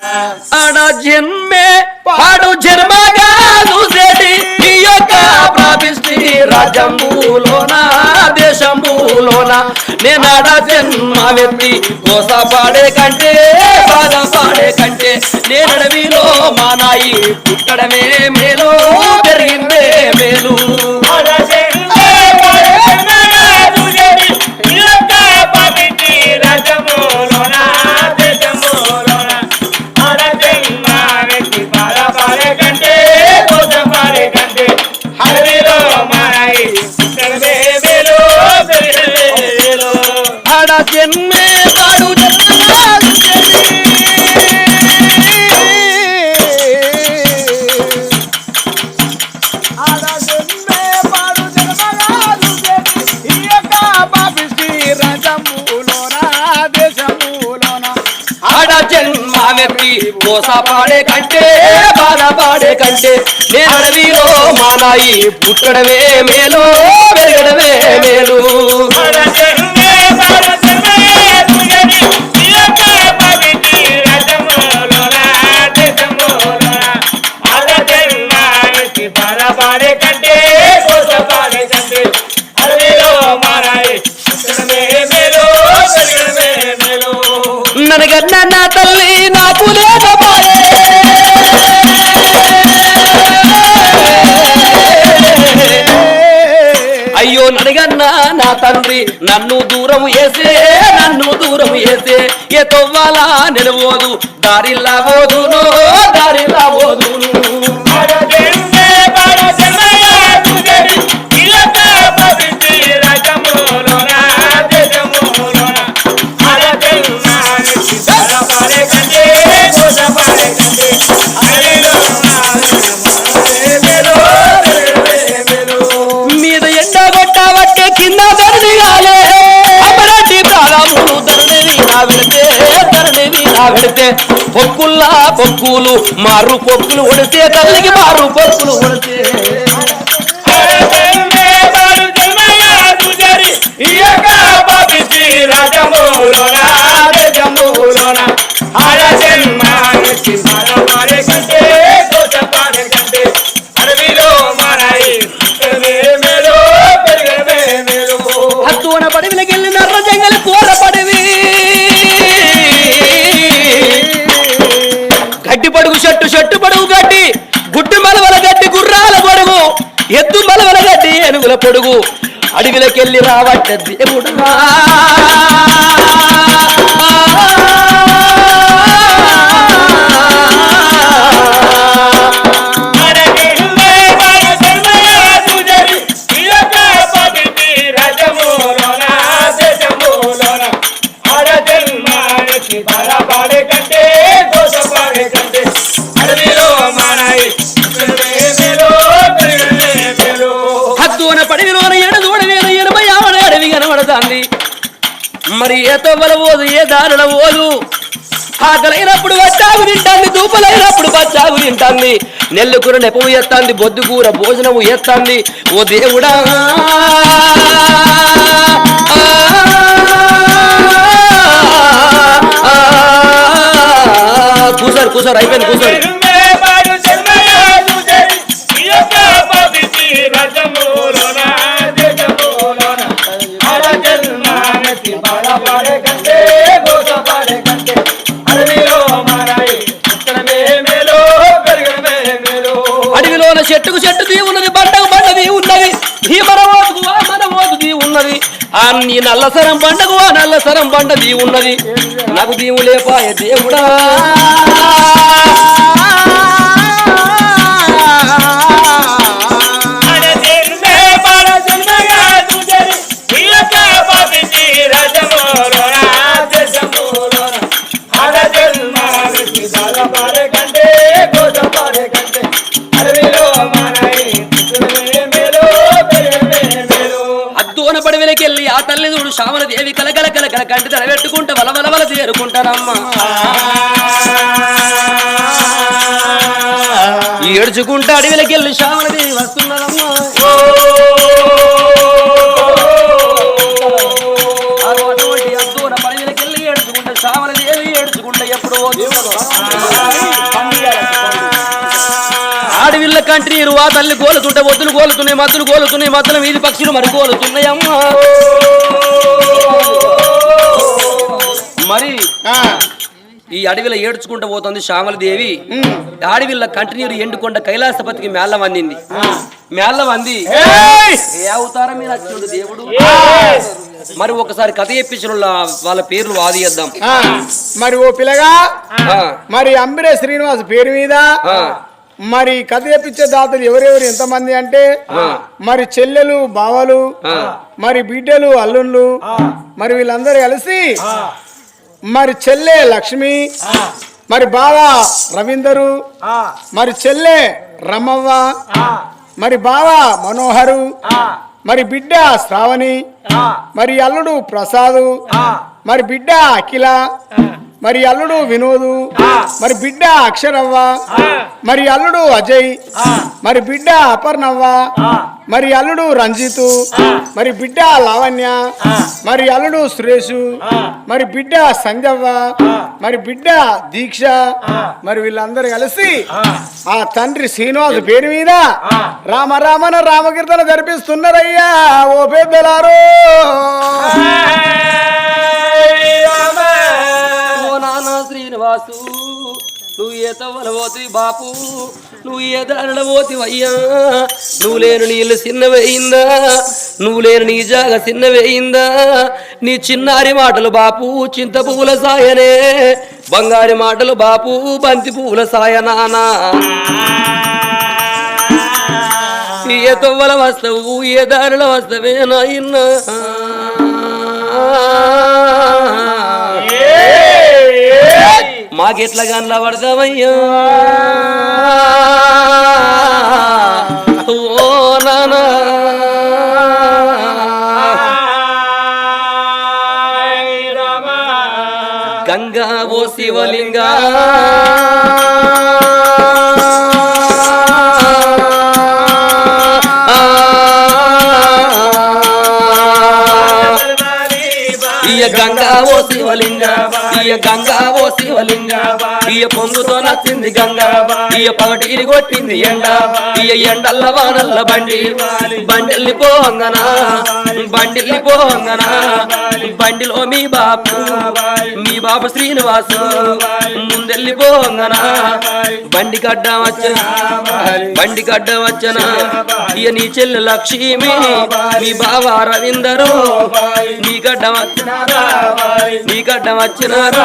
అడ జన్మే పాడు జన్మగా చూసేటి నీ యొక్క ప్రాపిష్టి రాజ్యంబులోన దేశంబులోన నేనాడ జన్మ వ్యక్తి కోస పాడే కంటే బాధ పాడే కంటే నేనడవిలో మానాయి పుట్టడమే మేలు పెరిగిందే మేలు. జన్మే పాడు జన్మగా ఆడ కంటే బాధ కంటే నేను అడవిలో మానాయి పుట్టడమే మేలు పెరగడమే మేలు. అయ్యో నడగన్న నా తండ్రి నన్ను దూరం వేసే నన్ను దూరం వేసే ఏ తొవ్వాలా నిలవోదు దారిల్లా పోదునో. ధరణి పొక్కుల్లా పొక్కులు మారు పొక్కులు ఒడితే తల్లికి మారు పొక్కులు ఒడితే అడుగుల ఏనుగుల పొడుగు అడవిలోకెళ్ళి రావట్ట దేవుడా వచ్చాగు నెల్లుకూర నెపము ఎత్తాంది బొద్దుకూర భోజనము ఎత్తాంది ఓ దేవుడా కూసారు కూసారు అయిపోయింది కూసారు ఆ నీ నల్లసరం బండకు ఆ నల్లసరం బండ దీ నాకు దీవులేపాయ దేవుడా. ఇలాంటి తల పెట్టుకుంటే వల వల వల చేరుకుంటారమ్మా. ఏడ్చుకుంటే అడవిలోకి వెళ్ళి శ్యామలది వస్తున్నదమ్మా. ఆడవిల్ల కంటి నీరు తల్లి కోలుతుంటే వద్దులు గోలుతున్నాయి మద్దులు గోలుతున్నాయి మద్దులు వీధి పక్షులు మరి కోలుతున్నాయమ్మా. మరి ఆ, ఈ అడవిలో ఏడ్చుకుంటూ పోతుంది శ్యామలదేవి. అడవిల్ల కంటి నీరు ఎండుకొండ కైలాసపతికి మేళ్ళ మేళ్ళ! ఏ అవతారం మీద వచ్చిండు దేవుడు? మరి ఒకసారి కథ చెప్పించిన వాళ్ళ- పేర్లు వాదిద్దాం ఆ, మరి ఓ పిల్లగా మరి అంబిరే శ్రీనివాస్ పేరు మీద మరి కథ చెప్పించే దాతలు ఎవరెవరు? ఎంతమంది అంటే. మరి చెల్లెలు బావలు. మరి బిడ్డలు అల్లుళ్ళు మరి వీళ్ళందరూ కలిసి మరి చెల్లె లక్ష్మి మరి బావ రవీందరు మరి చెల్లె రమవ్వ మరి బావ మనోహరు మరి బిడ్డ శ్రావణి మరి అల్లుడు ప్రసాదు మరి బిడ్డ అఖిల మరి అల్లుడు వినోదు మరి బిడ్డ అక్షరవ్వ మరి అల్లుడు అజయ్ మరి బిడ్డ అపర్ణవ్వ మరి అల్లుడు రంజితు మరి బిడ్డ లావణ్య మరి అల్లుడు సురేషు మరి బిడ్డ సంజవ్వ మరి బిడ్డ దీక్ష మరి వీళ్ళందరూ కలిసి ఆ. తండ్రి శ్రీనివాస్ పేరు మీద రామ రామన రామకీర్తన జరిపిస్తున్నారయ్యా ఓ పెద్దలారో. వాసు. నువ్వు ఏ తవ్వలబోతి బాపు? నువ్వు ఏ దారిడబోతి అయ్యా నువ్వు లేని నీళ్ళు చిన్నవేయిందా నువ్వు లేని నీ జాగ చిన్నవేయిందా నీ చిన్నారి మాటలు బాపు చింత పువ్వుల సాయనే. బంగారి మాటలు బాపు బంతి పువ్వుల సాయ నానా. ఏ తవ్వల వస్తవు ఏ దారిలో వస్తవే నాయన్నా మాకెట్లా గన్లా పడదామయ్యా ఓ నానా గంగా ఓ శివలింగా ఇయ గంగా ఓ శివలింగ ఇయ గంగా ఓ శివలింగ ఇయ పొంగుతో నచ్చింది గంగా ఇయ పగటిని కొట్టింది ఎండ ఇయ ఎండల్ల వానల్ల బండి బండిల్లి పోంగనా బండిల్లి పోంగనా బండిలో మీ బాపు మీ బాబు శ్రీనివాసు ముందెల్లి పోంగనా బండి కడ్డ వచ్చనా బండి కడ్డ వచ్చనా ఇయ నీ చెల్లి లక్ష్మి మీ బావ రవీందరు నీ గడ్డ వచ్చినారా నీ గడ్డ వచ్చినారా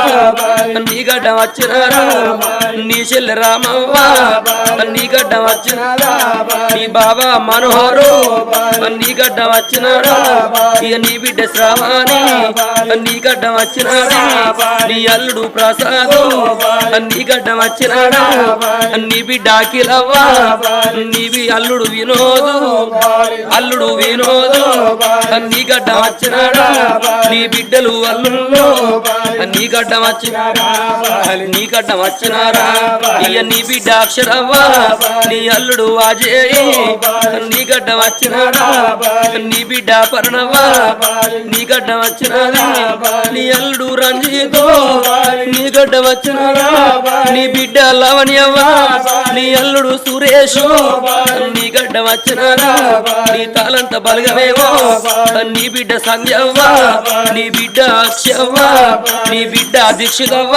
నీ గడ్డ వచ్చినారా నీ చెల్లె రామవ్వ. నీ గడ్డ వచ్చినారా నీ బాబా మనోహరు. నీ గడ్డ వచ్చినారా ఇక నీ బిడ్డ శ్రావాణి. నీ గడ్డ వచ్చినారా నీ అల్లుడు ప్రసాదు. నీ గడ్డ వచ్చినాడా నీ బిడ్డ అఖిలవ్వ. నీవి అల్లుడు వినోదు. అల్లుడు వినోదు. నీ గడ్డ వచ్చినాడా నీ బిడ్డలు అల్లుళ్ళు. నీ గడ్డ వచ్చినారా? నీ గడ్డ వచ్చినారా? ఇయ నీ బిడ్డ అక్షరవ్వా? నీ అల్లుడు వాజేయి. నీ గడ్డ వచ్చినాడా నీ బిడ్డ పర్ణవా నీ గడ్డ వచ్చినారా? నీ అల్లుడు రంజితో? నీ గడ్డ వచ్చినారా? నీ బిడ్డ లవణ్యవ్వ? నీ అల్లుడు సురేష్? నీ గడ్డ వచ్చినారా? నీ తాలంత బలగమేవో నీ బిడ్డ సంధ్యవ్వా? నీ బిడ్డ అక్షవ్వ? నీ బిడ్డ దీక్షితవ్వ.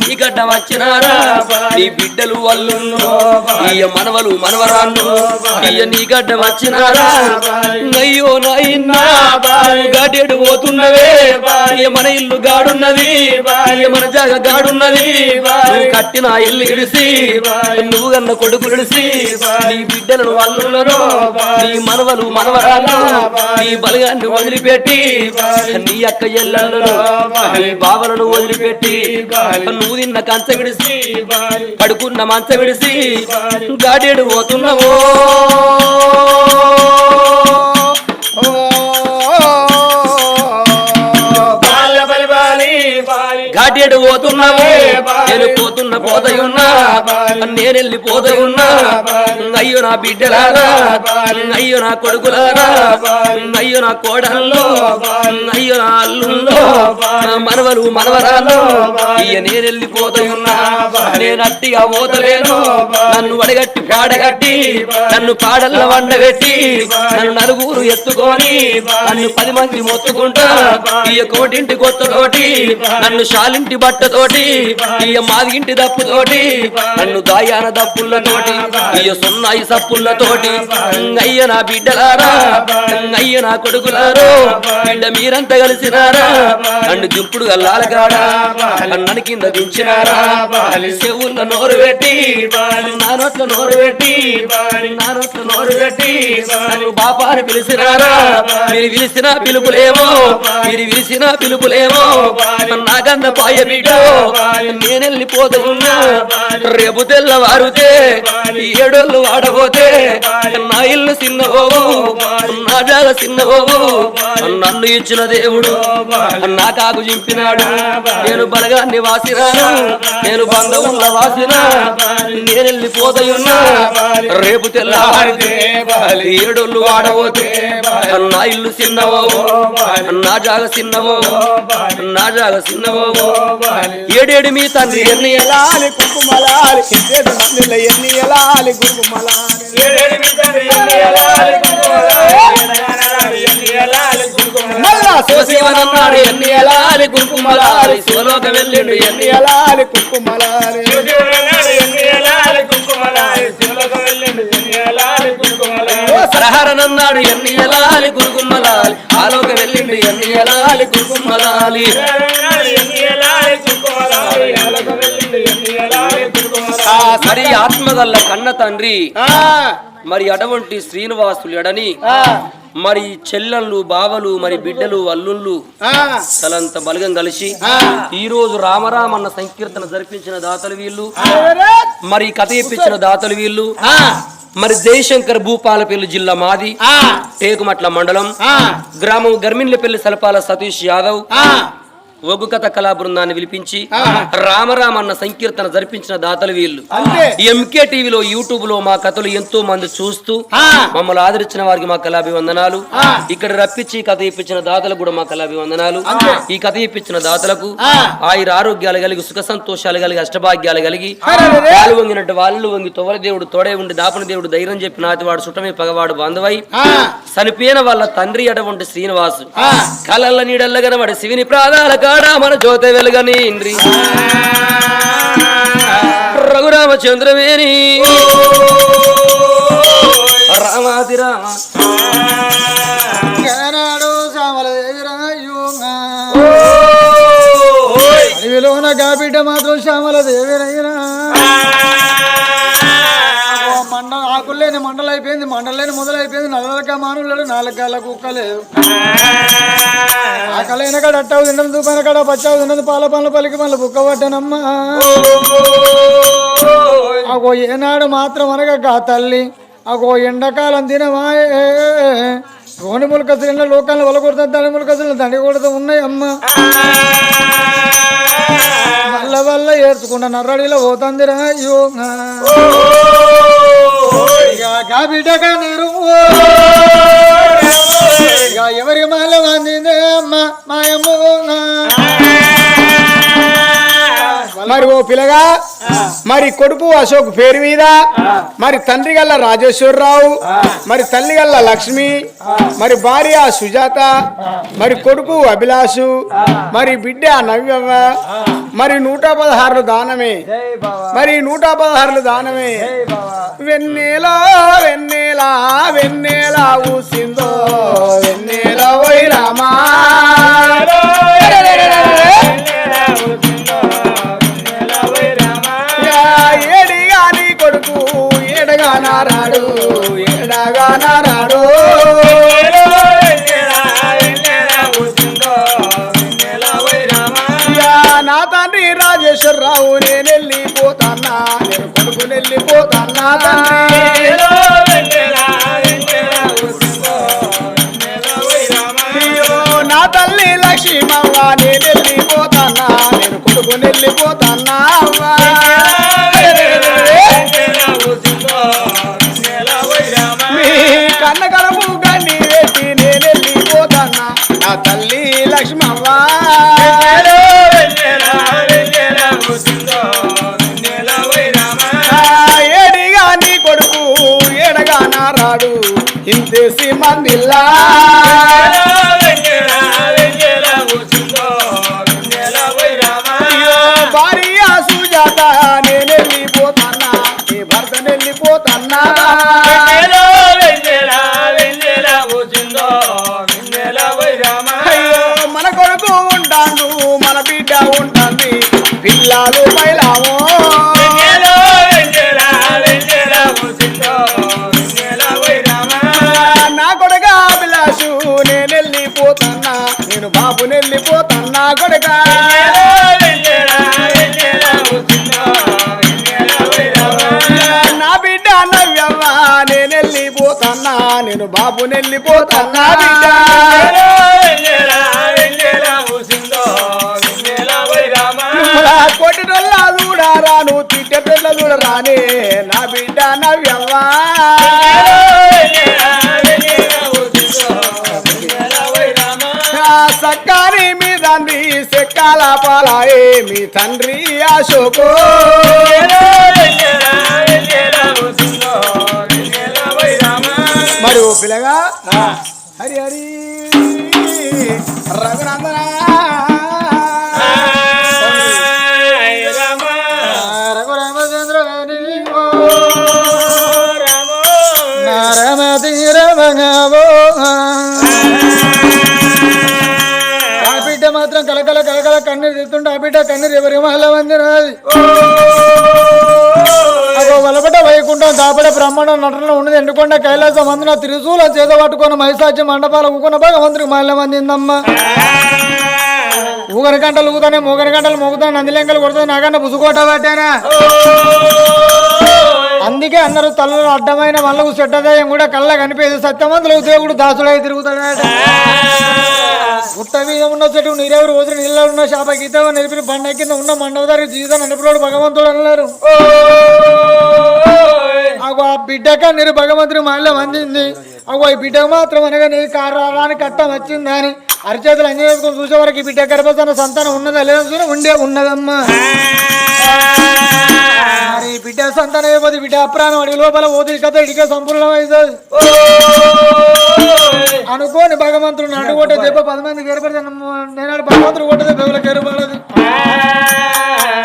నీ గడ్డ వచ్చినారా? నీ బిడ్డలు వల్లు ఈయ మనవలు మనవరాళ్ళు. ఈయ నీ గడ్డ వచ్చినారా? అయ్యో నాయన్నా పోతున్నవే. ఈ మన ఇల్లు గాడున్నది. ఈ మన జాగ గాడున్నది. కట్టిన ఇల్లు ఇడిసి నువ్వు కన్న కొడుకు ఇడిసి నీ బిడ్డలను వాళ్ళున్నారు నీ మనవలు మనవరాలు నీ బలగాన్ని వదిలిపెట్టి నీ అక్క ఎల్లలను నీ బావలను వదిలిపెట్టి నువ్వు తిన్న కంచ విడిసి పడుకున్న మంచ విడిసి గాడేడు పోతున్నావో. పోతున్నావు? నేను పోతున్న పోతయున్నా నేను వెళ్ళిపోతయున్నా అయ్యో నా బిడ్డలారా? అయ్యో నా కొడుకులారా? అయ్యో నా కోడల్లో అయ్యో నా అల్లుల్లో మనవలు మనవరాలు ఇయ్య నేను వెళ్ళిపోతయున్నా నేను అట్టిగా పోతలేను? నన్ను వడగట్టి పాడగట్టి నన్ను పాడల్ల వండబెట్టి నన్ను నలుగురు ఎత్తుకొని నన్ను పది మంది మొత్తుకుంటా ఇయ్య కోటింటి కొత్తతోటి నన్ను పట్టతోటి ఇయ మాది ఇంటి దప్పుతోటి నన్ను దాయాన దప్పులతోటి ఇయ సున్నాయి సప్పులతోటి అయ్య నా బిడ్డలారా అయ్య నా కొడుకులారో బిడ్డ మీరంతా కలిసినారా నన్ను దింపుడు గల్లాలగాడా నన్ను కింద దించినారా చెవుల్లో నోరు పెట్టి నా నోట్ల నోరు పెట్టి నా నోట్ల నోరు పెట్టి నన్ను బాపాని పిలిచినారా మీరు పిలిచిన పిలుపులేమో మీరు పిలిచిన పిలుపులేమో నాకన్న పాయ బిడ్డ నేను వెళ్ళిపోతూ రేపు తెల్లవారుతే ఏడోళ్ళు వాడబోతే నా ఇల్లు చిన్నబోవు నా జాగ చిన్నబోవు నన్ను ఇచ్చిన దేవుడు నా కాకు చింపినాడు. నేను బలగాన్ని వాసినాను నేను బంధువుల వాసిన నేను వెళ్ళిపోతయున్నా రేపు తెల్లవారితే ఏడోళ్ళు వాడబోతే నా ఇల్లు చిన్నవో నా జాగ చిన్నవో నా జాగ చిన్నవో. ఏడేడు మీ తండ్రి ఎన్ని ఎలా ఎలాలి కుంకుమలాలి ఇచ్చేటి మందిలో ఎన్ని ఎలాలి కుంకుమలాలి ఏడేడు మిద్దరి ఎన్ని ఎలాలి కుంకుమలాలి, ఎన్ని ఎలాలి కుంకుమలాలి. మళ్ళా శివశివనన్నాడు ఎన్ని ఎలాలి కుంకుమలాలి శివలోక వెళ్ళిండు ఎన్ని ఎలాలి కుంకుమలాలి ఎన్ని ఎలాలి కుంకుమలాలి, శివలోకం వెళ్ళిండు ఎన్ని ఎలాలి కుంకుమలాలి. సరహరనన్నాడు ఎన్ని ఎలాలి కురుకుమ్మలాలి ఆలోక వెళ్ళిండు ఎన్ని ఎలాలి శివశివుడన్నాడు ఎన్ని ఎలాలి వెళ్ళిండు ఎన్ని ఎలాలి కుంకుమలాలి. మరి ఆత్మగల్ల కన్న తండ్రి. ఆ, మరి అటువంటి శ్రీనివాసులు ఎడని మరి చెల్లెళ్ళు బావలు మరి బిడ్డలు అల్లుళ్ళు తలంత బలగం కలిసి. ఈ రోజు రామరామన్న సంకీర్తన జరిపించిన దాతలు వీళ్ళు? మరి కథ ఇప్పించిన దాతలు వీళ్ళు మరి జయశంకర్ భూపాలపల్లి జిల్లా మాది టేకుమట్ల మండలం గ్రామం గర్మిన్లపల్లి సలపాల సతీష్ యాదవ్ ఒగ్గు కథ కళా బృందాన్ని పిలిపించి ఆ. రామరామన్న సంకీర్తన జరిపించిన దాతలు వీళ్ళు ఎంకే టీవీలో యూట్యూబ్లో మా కథలు ఎంతో మంది చూస్తూ. మమ్మల్ని ఆదరించిన వారికి మా కళాభివందనాలు. ఇక్కడ రప్పించి ఈ కథ ఇప్పించిన దాతలకు కూడా మా కళాభివందనాలు. ఈ కథ ఇప్పించిన దాతలకు. ఆయుర ఆరోగ్యాలు కలిగి సుఖ సంతోషాలు కలిగి అష్టభాగ్యాలు కలిగి. వాళ్ళు వంగినట్టు వాళ్ళు వంగి తొవల దేవుడు తోడే ఉండి దాపన దేవుడు ధైర్యం చెప్పి నాతివాడు సుటమే పగవాడు బాంధవై చనిపోయిన వాళ్ళ తండ్రి అటువంటి శ్రీనివాసు ఆ. కలల్ల నీడల్ల కనబడి శివుని ప్రాణాల కాడ మన జ్యోతి వెలుగని ఇంద్రి. రఘురామచంద్రవేణి. రామాది రామ ఏనాడు శ్యామలదేవి రాయుగా. అడవిలోన గాబిడ్డ మాత్రం శ్యామలదేవి రైరా ఆకులేని మండలు అయిపోయింది మండలైన మొదలైపోయింది నల్లక మానులు నాలుగు కుక్క లేదు. ఆకలైన కాడ అట్టావు తిన్నది దూపైన కాడ పచ్చావు తిన్నది పాల పనులు పలికి పనులు బుక్క పట్టనమ్మా అగో ఏనాడు మాత్రం అనగా తల్లి. అగో ఎండాకాలం తినమాయే రోని ములకసులు లోకాలను వలకొడుతుంది దాని ములకసులు దండి కొడుతూ ఉన్నాయి అమ్మ వల్ల వల్ల ఏర్చుకున్న నర్రడిలో పోతుంది అయ్యో. ఇక బిడ్డగా నీరు ఇక ఎవరి మాల అందిందే అమ్మ మాయమ్మ మరి ఓ పిల్లగా మరి కొడుకు అశోక్ పేరు మీద మరి తండ్రి గల్ల రాజేశ్వరరావు మరి తల్లి గల్ల లక్ష్మి మరి భార్య సుజాత మరి కొడుకు అభిలాషు మరి బిడ్డ నవ్యవ్వ మరి నూట పదహారులు దానమే మరి నూట పదహారులు దానమే. వెన్నెలా వెన్నెలా వెన్నెలా ఊసిందో వెన్నెల ఓయ్ రామా వెళ్ళిపోతాన్నా అవ్వా. మీ కన్న కలము గన్ని పెట్టి నేను వెళ్ళిపోతాన్నా. నా తల్లి లక్ష్మవ్వ. ఏడిగా నీ కొడుకు ఏడగా నా రాడు ఇంతేసి మందిల్లా బిడ్డ ఉంటుంది పిల్లలు మైలామో నా కొడుక అభిలాషు నేను వెళ్ళిపోతున్నా. నేను బాబు వెళ్ళిపోతున్నా కొడుక. నా బిడ్డ నవ్యవ్వ నేను వెళ్ళిపోతున్నా. నేను బాబు వెళ్ళిపోతున్నా. సెక్కాల పాలాయే మీ తండ్రి అశోకో మరి ఓ పిల్లగా హరి హరి కన్నీరు తిడుతుంటే ఆ బిడ్డ కన్నీరు ఎవరి అలా వందినది? అగో వలపట వైకుంఠం దాపడ బ్రహ్మాండం నటన ఉన్నది. ఎండుకొండ కైలాసం అందున త్రిశూల చేత పట్టుకున్న మైసాచి మండపాల ఊకున్న భగవంతుడికి మహిళ మందిందమ్మ గంటలు ఊగుతానే మూగరి గంటలు మోగుతాను నందిలెంకలు కొడుతుంది నాకన్నా పుసుకోట పట్టానా? అందుకే అందరూ తలలో అడ్డమైన మళ్ళకు చెడ్డదయం కూడా కళ్ళ కనిపేది సత్యవంతులకు దేవుడు దాసుడై తిరుగుతాడు గుట్ట మీద ఉన్న చెట్టు నీరెవరు రోజు నీళ్ళ ఉన్న శాప గీత నిలిపిన బండ కింద ఉన్న మండవదారి జీవితం నడిపినోడు భగవంతుడు అన్నారు. అగో ఆ బిడ్డక నీరు భగవంతుడు మళ్ళీ అందింది అగో ఈ బిడ్డకు మాత్రం అనగా నీ కారానికి కట్టం వచ్చిందా అని అరిచేతులు అన్ని వేసుకొని చూసే వరకు బిడ్డ గర్భసన సంతానం ఉన్నదా లేదా ఉండే ఉన్నదమ్మా. మరి బిడ్డ సంతానం అయిపోతే బిడ్డ అప్రాణం అడిగి లోపల ఓది కథ ఇడికే సంపూర్ణమవుతుంది అనుకోని భగవంతుడు నడు కొట్టే దెబ్బ పది మందికి ఏర్పడతాను నేను భగవంతుడు కొట్టదే దెబ్బ ఎవరికి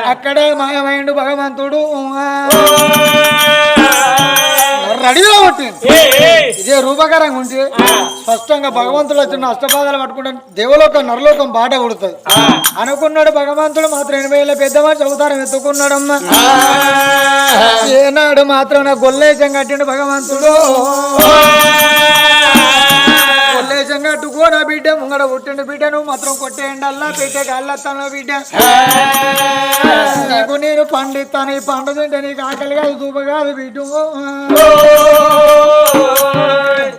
అక్కడే మాయమైండు భగవంతుడు. రెడీలో కొట్టింది ఇదే రూపకరంగా ఉంటే స్పష్టంగా భగవంతుడు వచ్చిన అష్టపాదాలు పట్టుకుంటే దేవలోకం నరలోకం బాట కొడుతుంది. అనుకున్నాడు భగవంతుడు మాత్రం ఎనభై ఏళ్ళ పెద్ద మనిషి అవతారం ఎత్తుకున్నాడమ్మా ఏనాడు మాత్రం నా గొల్లేశం కట్టిండు భగవంతుడు. గొల్లేశం బిడ్డ ముంగడ పుట్టిన బిడ్డ నువ్వు మాత్రం కొట్టేయండల్లా పెట్టే కళ్ళత్తాను బిడ్డ. నీకు నేను పండిస్తాను ఈ పండు తింటే నీకు ఆకలి కాదు దూప కాదు బిడ్డ.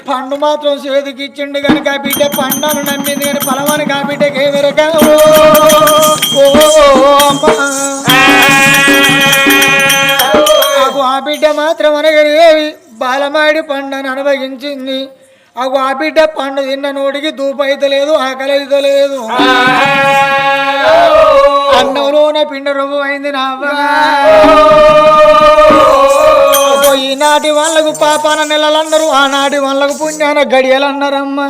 పండు మాత్రం చేతికి ఇచ్చిండు కనుక బిడ్డ పండను నమ్మింది కానీ ఫలమానికి కా బిడ్డకి ఏ ఆ బిడ్డ మాత్రం అనగనేవి బాలమాడి పండను అనుభవించింది. అగు ఆ బిడ్డ పండు తిన్న నోటికి దూపు అయితే ఆకలి అన్నంలోన పిండ రొమ్ము అయింది నా ఈనాటి వాళ్ళకు పాపాన నెలలు అన్నారు ఆనాటి వాళ్ళకు పుణ్యాన గడియలు అన్నారమ్మా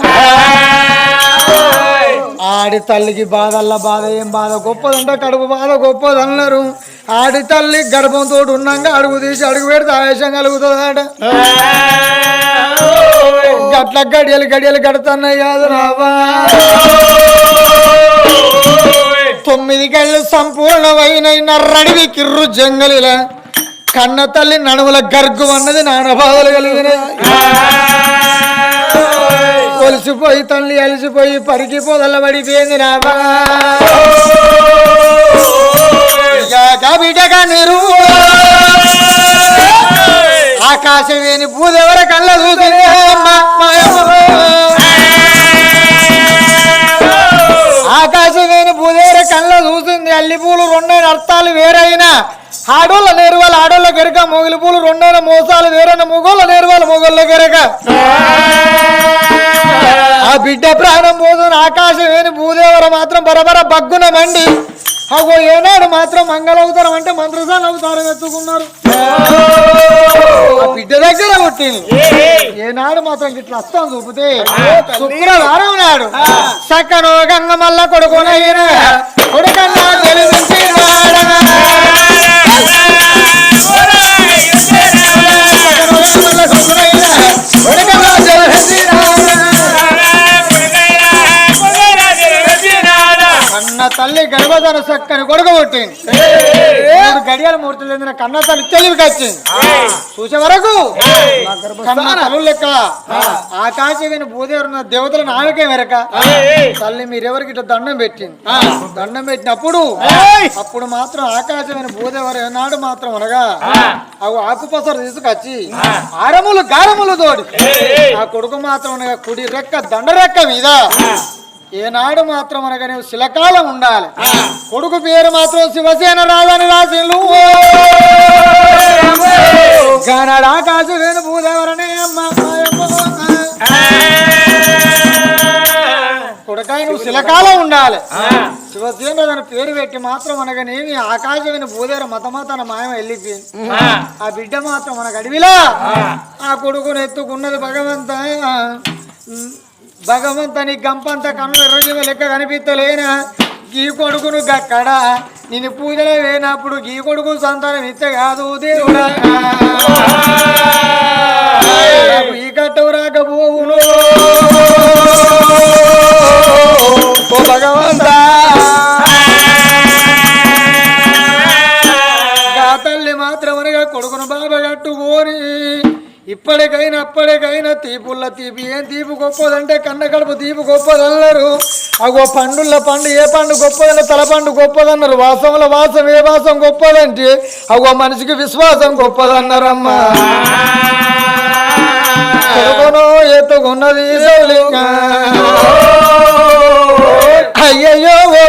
ఆడి తల్లికి బాధల్ల బాధ ఏం బాధ? గొప్పదంట కడుపు బాధ గొప్పదన్నారు. ఆడి తల్లి గర్భంతో ఉన్నాక అడుగు తీసి అడుగు పెడితే ఆవేశం కలుగుతుందట. గట్ల గడియలు గడియలు కడుతున్నాయి కాదు రావా. తొమ్మిది కళ్ళు సంపూర్ణమైన నర్రడివి కిర్రు జంగలిల కన్న తల్లి నడుముల గర్గు అన్నది నాన్న బాధలు కలిగిన. కొలిసిపోయి తల్లి అలసిపోయి పరికి పొదల పడిపోయింది రాబా బిడ్డగా నీరు. ఆకాశం వేని పూదెవర ఆడోళ్ళ నేరువాళ్ళు ఆడోళ్ళ గెరక మొగిలి పూలు రెండైన మోసాలు వేరైన మొగోళ్ళ నేరువాళ్ళు మొగోళ్ళ గెరక. ఆ బిడ్డ ప్రాణం పోదున ఆకాశం ఏని భూదేవర మాత్రం బరబర బగ్గున మండి. అగో ఏనాడు మాత్రం మంగళవతారం అంటే మంత్రసాల అవతారం ఎత్తుకున్నారు. బిడ్డ దగ్గర పుట్టింది ఏనాడు మాత్రం ఇట్లా వస్తాం చూపితే శుక్రవారం నాడు సక్కను గంగమల్ల కొడుకునైన కొడుకన్నా సక్కని కొడుకు పుట్టింది మూడు గడియాల మూర్తి లేదిన కన్న వచ్చింది. చూసే వరకు కన్న లెక్క. ఆకాశమైన భూదేవున్న దేవతల నాయకే మెరక తల్లి మీరెవరికి ఇట్లా దండం పెట్టింది? దండం పెట్టినప్పుడు అప్పుడు మాత్రం ఆకాశమైన భూదేవరు ఏనాడు మాత్రం అనగా అవి ఆకుపసరు తీసుకొచ్చి ఆరములు గారములు తోడి ఆ కొడుకు మాత్రం అనగా కుడి రెక్క దండ రెక్క మీద ఏనాడు మాత్రం అనగా నువ్వు శిలకాలం ఉండాలి. కొడుకు పేరు మాత్రం శివసేన రాజని రాసిండు. గానాడు ఆకాశమైన భూదేవరనే అమ్మ కొడుకాయ నువ్వు శిలకాలం ఉండాలి. శివసేన దాని పేరు పెట్టి మాత్రం అనగానేమి ఆకాశమైన భూదేవర మతమాతన మాయం వెళ్ళిపోయింది ఆ. బిడ్డ మాత్రం మనకు అడవిలా. ఆ. కొడుకుని ఎత్తుకున్నది భగవంత భగవంతుని గంపంత కన్ను ఎర్రజీవ లెక్క కనిపిస్తలేనా? గీ కొడుకును గక్కడ? నేను పూజలో వేనప్పుడు గీ కొడుకు సంతానం ఇస్తే కాదు దేవుడా. ఈ కట్టవు రాకపోవును. ఓ ఇప్పటికైనా అప్పటికైనా తీపుల్ల తీపి ఏం తీపి గొప్పదంటే కన్న కడుపు తీపి గొప్పదన్నారు. అగో పండుల పండు ఏ పండు గొప్పదన్న తల పండు గొప్పదన్నారు. వాసంలో వాసం ఏ వాసం గొప్పదంటే అగో మనిషికి విశ్వాసం గొప్పదన్నారమ్మా. ఎత్తుకున్నది అయ్యయ్యో ఓ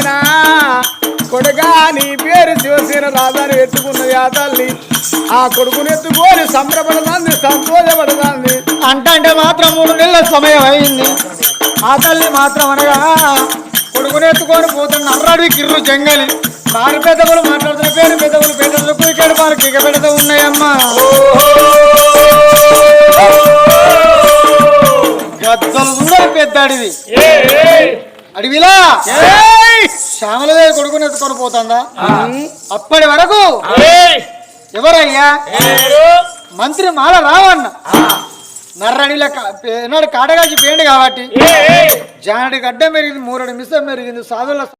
నాయనా కొడుకా నీ పేరు శివసేన రాజాని ఎత్తుకున్నది ఆ తల్లి. ఆ కొడుకుని ఎత్తుకొని సంబరపడుతుంది సంతోషపడుతుంది. అంటే మాత్రం మూడు నెలల సమయం అయింది. ఆ తల్లి మాత్రం అనగా కొడుకుని ఎత్తుకొని పోతున్న అర్రాడి కిర్రు జంగలి. వారి పెద్దవులు మాట్లాడుతున్న పేరు పెద్దవులు పెద్దలకు ఇక్కడ వారికి ఇక పెడతా ఉన్నాయమ్మా. గద్దలు చూడాలి పెద్ద అడవి అడవిలా? శ్యామలదేవి కొడుకుని ఎత్తుకొని పోతుందా? అప్పటి వరకు ఎవరయ్యా? మంత్రి మాల రావన్న. నర్రడిల నాడు కాటగాచి పేండి కాబట్టి జానడి గడ్డ మెరిగింది మూరడి మిసం మెరిగింది సాధుల